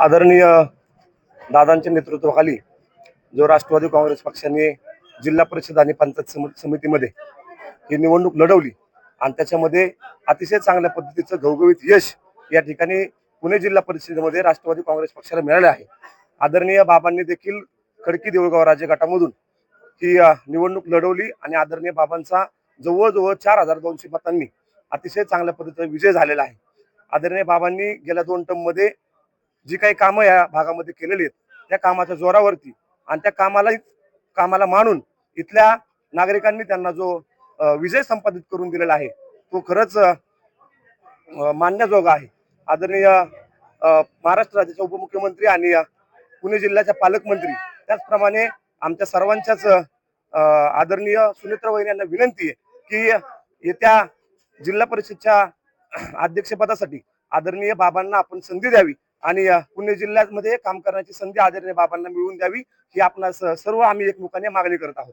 आदरणीय दादांच्या नेतृत्वाखाली जो राष्ट्रवादी काँग्रेस पक्षाने जिल्हा परिषद आणि पंचायत समितीमध्ये ही निवडणूक लढवली आणि त्याच्यामध्ये अतिशय चांगल्या पद्धतीचं घवघवीत यश या ठिकाणी पुणे जिल्हा परिषदेमध्ये राष्ट्रवादी काँग्रेस पक्षाला मिळाले आहे. आदरणीय बाबांनी देखील खडकी देऊळगाव राज्य गटामधून ही निवडणूक लढवली आणि आदरणीय बाबांचा जवळजवळ चार हजार दोनशे मतांनी अतिशय चांगल्या पद्धतीचा विजय झालेला आहे. आदरणीय बाबांनी गेल्या दोन टर्ममध्ये जी काही कामं या भागामध्ये केलेली आहेत त्या कामाच्या जोरावरती आणि त्या कामाला कामाला मानून इथल्या नागरिकांनी त्यांना जो विजय संपादित करून दिलेला आहे तो खरंच मानण्याजोगा आहे. आदरणीय महाराष्ट्र राज्याचे उपमुख्यमंत्री आणि पुणे जिल्ह्याच्या पालकमंत्री त्याचप्रमाणे आमच्या सर्वांच्याच आदरणीय सुनित्र वैन यांना विनंती आहे की येत्या जिल्हा परिषदच्या अध्यक्षपदासाठी आदरणीय बाबांना आपण संधी द्यावी आणि पुणे जिल्ह्यामध्ये काम करण्याची संधी आदरणीय बाबांना मिळवून द्यावी ही आपण सर्व आम्ही एकमुखाने मागणी करत आहोत.